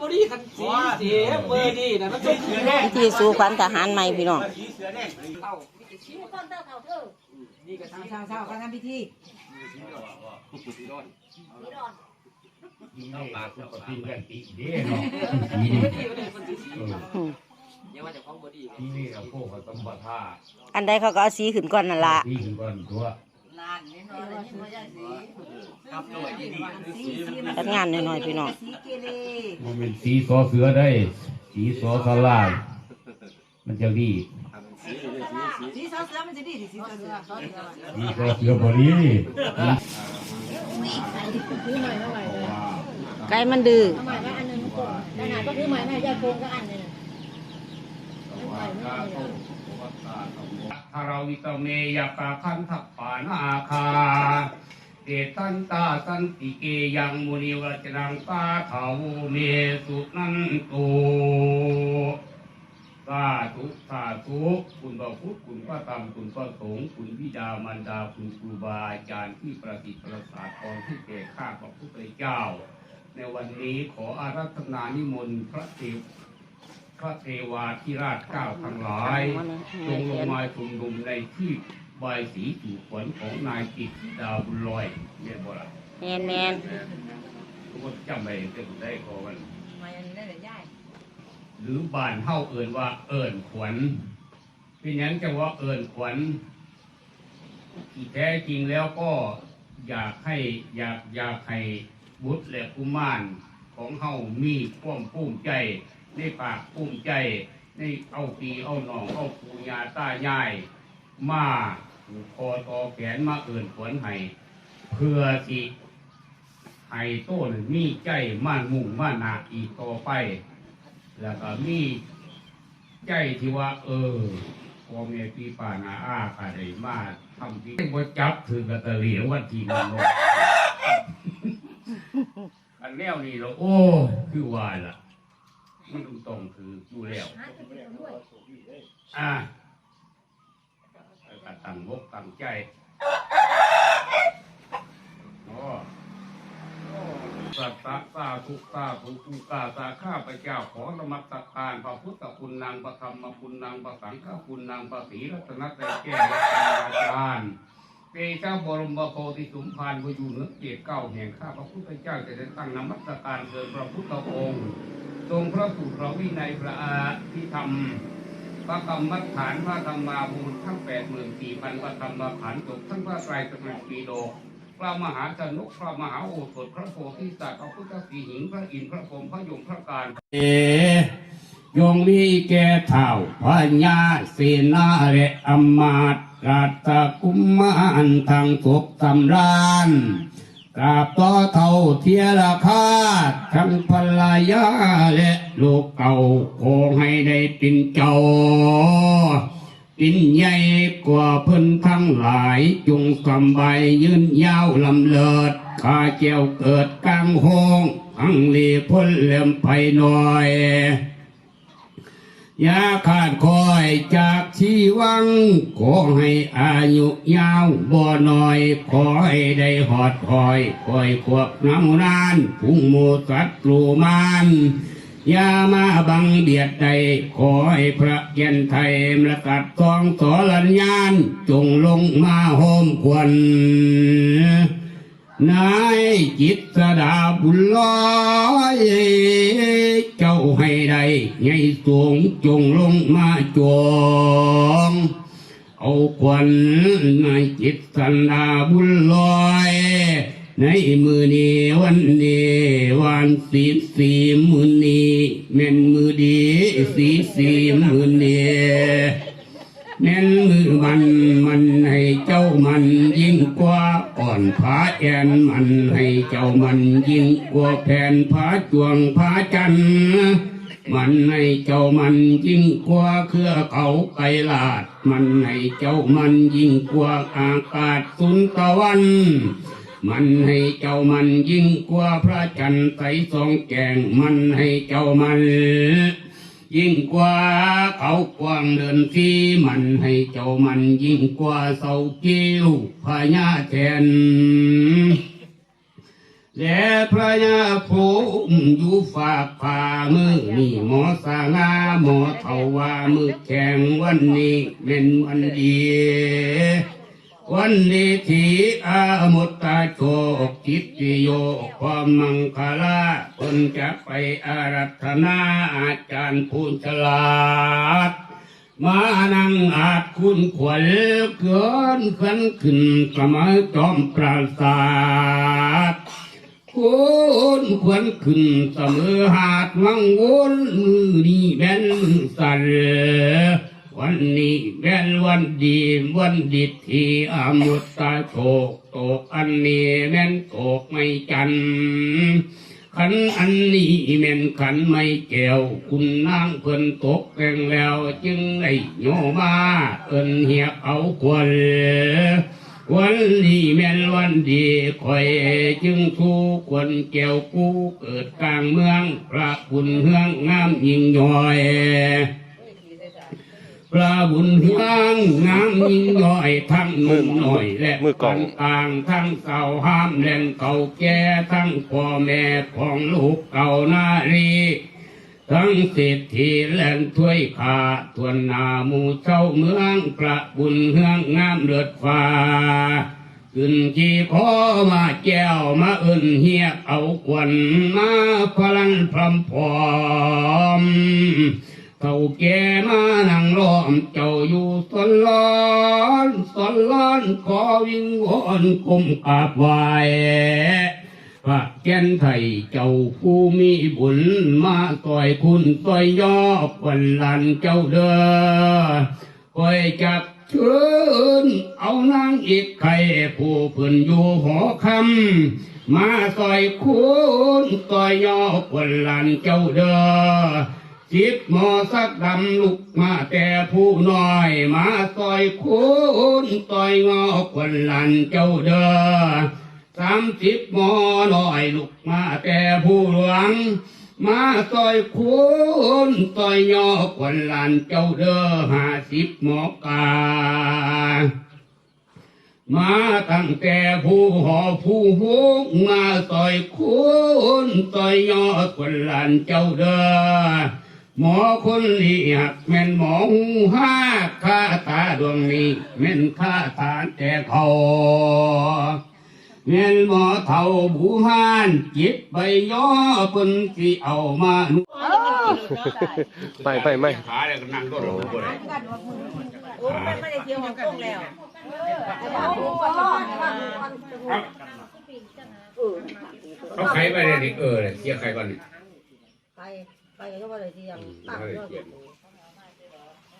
บดีกันสีเสียเบอร์ดีนะมันต้องคือแน่พิธีสู่ขวัญทหารใหม่พี่น้อง เข้านี่ก็เช้าเช้าเช้าเขาทำพิธีเอาปากเอาปากเพื่อนตีเด้เนาะบดีมันเป็นคนสีสีอืมเนี่ยว่าจะของบดีที่นี่เราพวกเขาต้องบัท่าอันใดเขาก็เอาสีขึ้นก่อนนั่นละที่คือก่อนตัว ครับหน่วยดีสีจัดงานหน่อยๆพี่น้องสีเกเรมันเป็นสีสอเสือได้ สีสอสลาย มันจะดีสีเสือเสือมันจะดีสีเสือเสือสีสอเสือบดีไก่มันดื้อหมายว่าอันนึงกลมขนาดก็คือหมายว่าจะโกงก็อันนึง ทาราวิตเมยกาคันทัปปานาคาเอตันตาสันติเกยังมุนิวัจนังตาเถาเมสุนันโตสาธุสาธุคุณพระพุทธคุณพระธรรมคุณพระสงฆ์คุณวิดามารดาคุณครูบาอาจารย์ที่ประสิทธิ์ประสาทรที่แก่ข้าพระพุทธเจ้า ในวันนี้ขออารัธนานิมนต์พระเทว พระเทวาธิราชเก้าทั้งหลายจงลงมาชุมนุมในที่บายสีถูกขวัญของนายกิตติดาบุญลอยเนี่ยบ่ละแมนแมนทุกคนจำไปเต็มได้ขอวันมาอันนี้ได้เลยย่ายหรือบ้านเฮาเอินว่าเอินขวัญเป็นหยังจะว่าเอินขวัญที่แท้จริงแล้วก็อยากให้อยากอยากให้บุตรและกุมารของเฮามีความภูมิใจ ในปากภูมิใจในเอาปีเอาหนองเอาปูยาตายายมาผูกคอต่อแขนมาเอินขวัญให้เพื่อสิให้โต้นมีใจม่านมุ่งม่านหนาอีกต่อไป แล้วก็มีใจที่ว่า เออพ่อแม่พี่ป้านาอาอะไรมาทำที่บ่จับถือกระตะเหลียววันที่นั่นเนาะอันแนวนี้เราโอ้ คือว่าล่ะ มันตรงตรงๆคืออยู่แล้วอ่าแล้วก็ตั้งมกตั้งใจโอ้สัตตะสาธุสาธุอุกาสาข้าพเจ้าขอนมัสการพระพุทธคุณนางพระธรรมคุณนางพระสังฆคุณนางพระศรีรัตนตรัยแก้วรัตนาจารย์เตชะบรมโพธิสุมพานวอยู่เหนือเกียรติเก้าแห่งข้าพระพุทธเจ้าจะได้ตั้งนมัสการเกิดพระพุทธองค์ ทรงพระสุพระวินัยพระอาทิธรรม พระกรรมฐานพระธรรมาบูรทั้งแปดหมื่นสี่พันพระธรรมขันจบทั้งพระไตรสรณปีโดพระมหาสนุกพระมหาโอสถพระโพธิสัตว์พระพุทธสีหิงพระอินทร์พระพรหมพระยมพระการเอยงมีแก่เท่าพญาเสนาและอมาตราชกุมมารทางศพสำราญ กราบต่อเท่าเทียราคาทั้งภรรยาและลูกเก่าขอให้ได้ป็นเจ้าปินใหญ่กว่าเพิ่นทั้งหลาย จงสำบายยืนยาวลำเลิศข้าเจ้าเกิดกลางห้องอังลีพ้นเลื่อมไปหน่อย ย่าขาดคอยจากชีวัง ขอให้อายุยาวบ่หน้อย ขอให้ได้หอดคอยคอยขวบน้ำนานพุ่งโมสัตว์ลูมานอย่ามาบังเบียดใด ขอให้พระเกียนไทยมระกัดทองสอลัญญาณจงลงมาโฮมควัน นายจิตสดาบุญลอยเจ้าให้ได้ไงสูงจงลงมาจวงเอาควันในจิตสดาบุญลอยในมือนี้วันนี้วันสีสีมือนี้แม่นมือดีสีสีมือนี้แม่นมือมัน อ่อนผาแอนมันให้เจ้ามันยิ่งกว่าแผ่นผาจวงผาจันมันให้เจ้ามันยิ่งกว่าเครือเขาไกลาด มันให้เจ้ามันยิ่งกว่าอากาศสุนตะวันมันให้เจ้ามันยิ่งกว่าพระจันทร์ใสสองแกงมันให้เจ้ามัน ยิ่งกว่าเขากวางเดินที่มันให้เจ้ามันยิ่งกว่าเสากิ้วพญาแทนและพระยาภูมิอยู่ฝากฝ่ามือนี่หมอสางาหมอเทาวามือแข่งวันนี้เป็นวันดี วันนี้ที่อามุตตาโชคจิตโยความมังคลา คนจะไปอารัธนาอาจารย์ผู้ฉลาด มานั่งอาจคุณขวัญเกินขันขึ้นสมัยจอมปราศาสตร์คุณขวัญขึ้นเสมอหาดวังวนมือนี้แบนมือสั่นวันนี้แบนวันดีวันดีที่อามุตตาโชคตกอันนี้แม่นตกไม่จันทร์ ขันอันนี้แม่นขันไม่แก้วคุณนางเพิ่นตกแต่งแล้ว จึงได้โยมาเอินเหียเอาควนวันนี้แม่นวันดีคอยจึงทูกวนแก้วกูเกิดกลางเมืองพระคุณเฮืองงามยิ่งย่อย พระบุญเฮืองงามยิ่งย่อยทั้งหนุ่มหน่อย และมือกล่องต่างทั้งเสาห้ามเล่นเก่าแก่ทั้งพ่อแม่ของลูกเก่านารีทั้งเศรษฐีแล่นถ้วยขาทวนหนาหมู่เจ้าเมืองพระบุญเฮืองงามเลือดฟ้าขึ้นขี่ขอมาแก้วมาเอื่นเฮียบเอาควันมาพลันพรำพร้อม เท่าแก่มานั่งล้อมเจ้าอยู่สนล้อนสนล้อนขอวิงวอนกุมกราบไหวพระแก่นไทยเจ้าผู้มีบุญมาต่อยคุณต่อยยอปันลันเจ้าเด้อคอยจับเชิญเอานางอีกไข่ผู้เพิ่นอยู่หอคำมาต่อยคุณต่อยยอปันลันเจ้าเด้อ จิตหมอสักดำลุกมาแต่ผู้น้อย มาซอยคุณต่อยงอควันลันเจ้าเด้อสามสิบหมอน้อยลุกมาแต่ผู้หลวง มาซอยคุณต่อยงอควันลันเจ้าเด้อห้าสิบหมอกามาตั้งแต่ผู้หอผู้หงมาต่อยคุณต่อยยอดคนหลานเจ้าเด้อ หมอคนนี้หักแม่นหมอหูห้าข้าตาดวงนี้แม่นข้าทานแต่เขาแม่นหมอเท่าบูฮานจิตใบย่อเพิ่นสิเอามานุไปไปไม่ขาแล้วก็นั่งรถลงไปเลยโอ้มันไม่ได้เที่ยวฮ่องกงแล้วเขาใครไปเลยดิเออเสียใครก่อนนี่ไป ไปก็ว่าอะไรที่ยังตั้งเรื่อง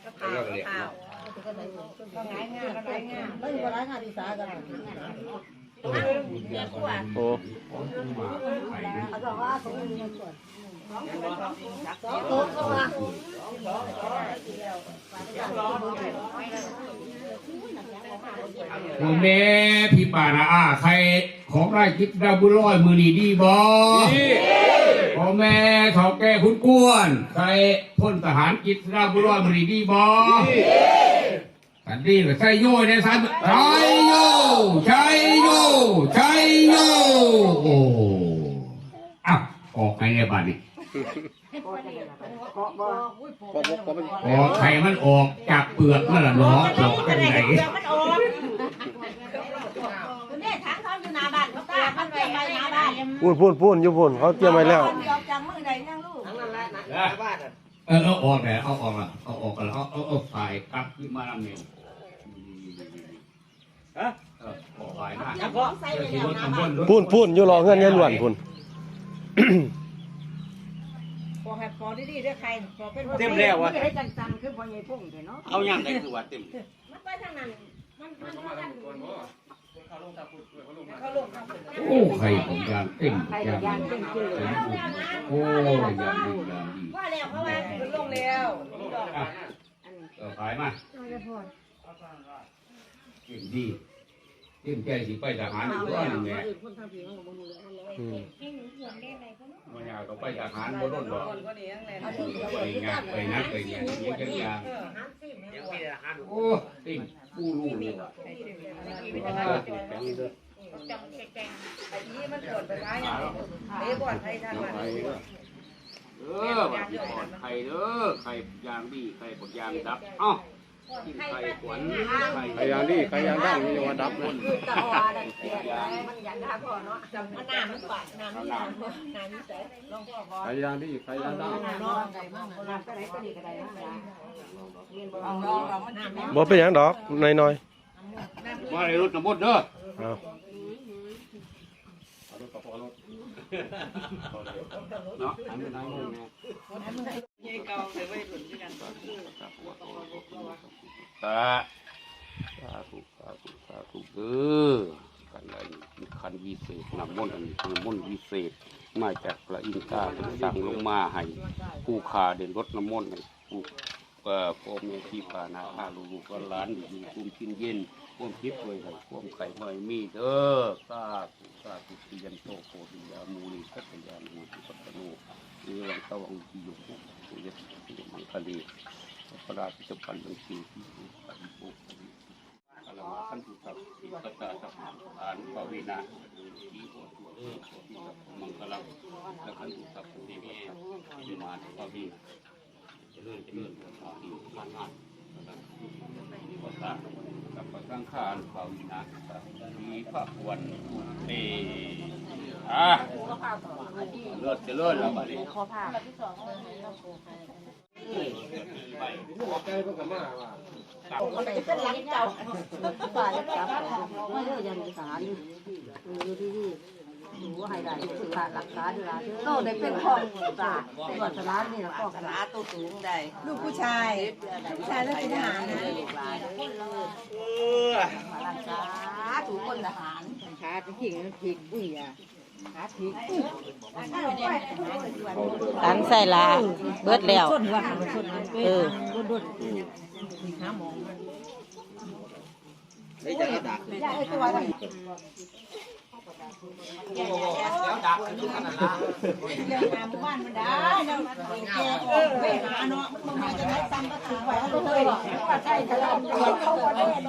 ก็ข่าวข่าวก็ไหนก็งานงานก็งานแล้วอยู่ร้านงานดีสากันโอ้เขาบอกว่าเขามีส่วนสองโต๊ะเข้ามาโมแม่พี่ป่านาอาใครของได้คิดดาบุญร้อยมือนีดีบอ พ่อแม่ถอแก่คุณกวนใครพ้นทหารกิจดาบุญร้อยมือนีดีบอสันดีกับใช่โย่เนี่ยสันใช่โย่ใช่โย่ใช่โย่โอ้อ้าวออกไงเนี่ยบ้านนี้ออกไข่มันออกจากเปลือกมันละเนาะออกกันไหนคุณแม่ถามเขาอยู่หน้าบ้านเขาตาเขาเตรียมไปหน้าบ้านพูนพูนพูนอยู่พูนเขาเตรียมไว้แล้ว เออเอาออกแล้วเอาออกแล้วเอาออกแล้วเอาเอาเอาฝ่ายกลับขึ้นมาลำเนียวฮะเออออกฝ่ายหน้าแล้วก็ใส่ไปแล้วหน้าบ้านพูนพูนอยู่รอเงินยายล้วนพูนพอแฮปพอดีๆด้วยใครพอเป็นเต็มแล้ววะให้จังๆคือพอใหญ่พุ่งเนาะเอาอย่างไรคือว่าเต็มมันไปทางนั้นมันมันเขาลงทาง โอ้ใครผมยางเต็มยางยางเต็มคือโอ้ยางดียางดีว่าแล้วเขาว่ามันลงแล้วอะเออฝ่ายมาเก่งดี เต็มใจสิไปทหารอีกว่าหนึ่งแม่อืมมันอยากต้องไปทหารบ่โดนหรอกไปงานไปนักไปงานยังจังยางโอ้เต็มผู้รู้เลยว่ะว่าเต็มจังเลยจังแกงไอ้นี้มันปวดไปร้ายอย่างเอ๊ะบ่อนให้ทางมันเออวันที่ปลอดไข่เด้อไข่ยางดีไข่บดยางดับเอ้ากินไข่ขวัญไข่ ใครยางดีใครยางดังมีว่าดับนะคือตะออดันเสียมันอยากได้พอเนาะจำมันน้ำมันหวานน้ำมันน้ำน้ำนี่ใส่ลองพ่อพอใครยางดีใครยางดังเนาะไก่บ้างรับก็ได้ก็ดีก็ได้บ้างลองลองลองมันน้ำบ่เป็นหยังดอกน้อยมาในรถน้ำมดเด้อๆเอาเนาะอันนี้นายง แม่ตาสาธุสาธุสาธุเด้อกันอะไรคันวิเศษนำมนต์อันนี้น้ำมนต์วิเศษ มาจากพระอินทราเป็นสั่งลงมาให้ผู้ขาเด่นรถน้ำมนต์ให้ผู้เอ่อพ่อแม่ที่ปานาอาลูกก็ร้านอยู่คุ้มกินเย็นความคิดไว้ให้ความไข่ไม่มีเด้อสาธุสาธุติยันโตโคติยามูลิสัตยามูติปัตโนเอวังตะวังกิโยปุ ยตติมังคลีพระราชปันตังสีที่ปฏิปุอลาขันตุสัพพิปัตตาสัพพานปวินาทีโหตุเออโสติสัพมังคลังและขันตุสัพพุริเมวิมานปวินาเจริญเจริญพระสาธุพานงานพระสัพพสังฆานปวินาสัพพีพระวันตุเตอะเลิศเจริญแล้วบัดนี้ขอผ้ามันเป็นหลังเจ้าป่าจะจับไม่ได้ยันสารเออที่ที่ ดูว่าให้ได้คือขาดหลักฐานเวลาโน่ได้เป็นข้อตาตรวจสารนี่นะข้อสารตัวสูงได้ลูกผู้ชายผู้ชายแล้วเป็นทหารนะรักษาถูกคนทหารขาผิงผิงอุ้ยอะขาผิงตันใส่ลาเบิดแล้วส้นว่ามันส้นมันเออดุนดุนหาหมองมันได้จะดักยาไอ้ตัวนั้น แล้วดักคือขนาดนั้นเรื่องงานบ้านมันได้แล้วแกออกไปหาเนาะมันมาจะได้ซ้ำก็ถือไว้ให้เลยว่าใช่ทะเลาะกันเขาก็เล่น